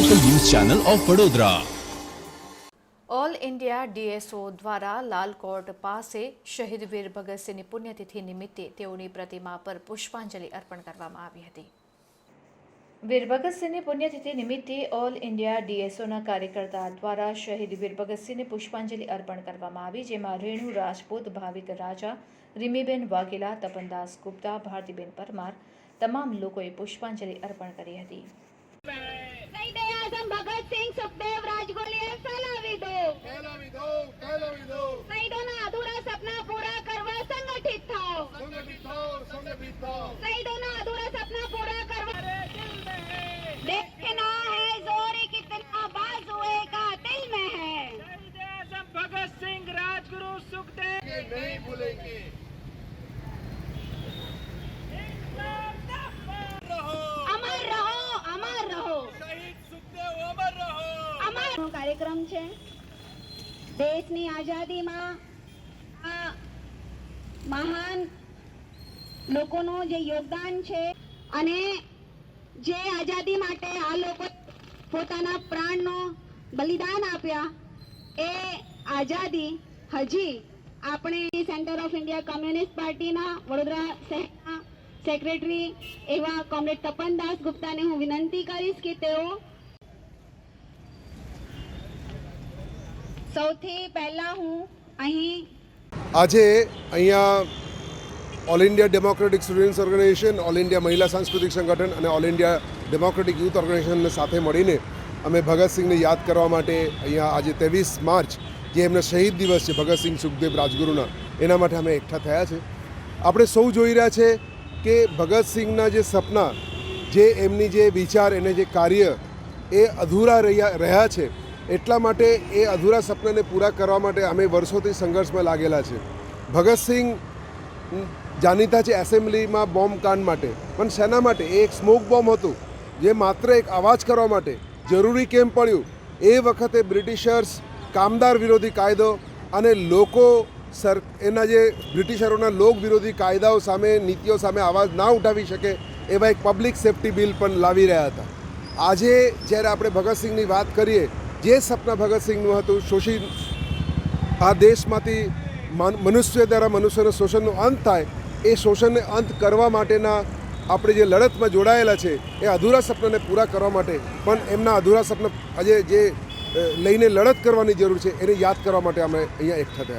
Channel of Vadodara all India DSO દ્વારા લાલકોટ પાસે શહીદ વીર ભગતસિંહની પુણ્યતિથિ નિમિત્તે તેઓની પ્રતિમા પર પુષ્પાંજલિ અર્પણ કરવામાં આવી હતી. વીર ભગતસિંહની પુણ્યતિથિ નિમિત્તે ઓલ ઇન્ડિયા ડીએસઓના કાર્યકર્તા દ્વારા શહીદ વીર ભગતસિંહને પુષ્પાંજલિ અર્પણ કરવામાં આવી, જેમાં રેણુ રાજપૂત, ભાવિક રાજા, રીમીબેન વાઘેલા, તપનદાસ ગુપ્તા, ભારતીબેન પરમાર, તમામ લોકોએ પુષ્પાંજલિ અર્પણ કરી હતી શહીદ આઝમ ભગતસિંહ સુખદેવ રાજગોલીએ દેશની આઝાદીમાં આ મહાન લોકોનું જે યોગદાન છે અને જે આઝાદી માટે આ લોકો પોતાના પ્રાણનો બલિદાન આપ્યા, એ આઝાદી હજી આપણે સેન્ટર ઓફ ઇન્ડિયા કમ્યુનિસ્ટ પાર્ટીના વડોદરા શહેરના સેક્રેટરી એવા કોમરેડ તપનદાસ ગુપ્તાને હું વિનંતી કરીશ કે તેઓ સૌથી પહેલા હું અહીં આજે અહીંયા all India democratic students organisation all India Mahila Sanskritik Sangathan અને ઓલ ઇન્ડિયા ડેમોક્રેટિક યુથ ઓર્ગેનાઇઝેશનને સાથે મળીને અમે ભગતસિંહને યાદ કરવા માટે અહીંયા આજે ત્રેવીસ માર્ચ, જે એમના શહીદ દિવસ છે ભગતસિંહ સુખદેવ રાજગુરુના, એના માટે અમે એકઠા થયા છે. આપણે સૌ જોઈ રહ્યા છે કે ભગતસિંહના જે સપના, જે એમની જે વિચાર, એને જે કાર્ય, એ અધૂરા રહ્યા રહ્યા છે. એટલા માટે એ અધૂરા સપનાને પૂરા કરવા માટે અમે વર્ષોથી સંઘર્ષમાં લાગેલા છે. ભગતસિંહ જાણીતા છે એસેમ્બલીમાં બોમ્બ કાંડ માટે. પણ શેના માટે? એ એક સ્મોક બોમ્બ હતું, જે માત્ર એક અવાજ કરવા માટે જરૂરી કેમ પડ્યું? એ વખતે બ્રિટિશર્સ, કામદાર વિરોધી કાયદો અને લોકો સર, એના જે બ્રિટિશરોના લોક વિરોધી કાયદાઓ સામે, નીતિઓ સામે અવાજ ના ઉઠાવી શકે એવા એક પબ્લિક સેફ્ટી બિલ પણ લાવી રહ્યા હતા. આજે જ્યારે આપણે ભગતસિંહની વાત કરીએ જે સપના ભગતસિંહનું હતું, શોષી આ દેશમાંથી મન- મનુષ્ય દ્વારા મનુષ્યના શોષણનો અંત થાય, એ શોષણને અંત કરવા માટેના આપણે જે લડતમાં જોડાયેલા છે, એ અધૂરા સપનાને પૂરા કરવા માટે, પણ એમના અધૂરા સપના આજે જે લઈને લડત કરવાની જરૂર છે, એને યાદ કરવા માટે અમે અહીંયા એકઠા થયા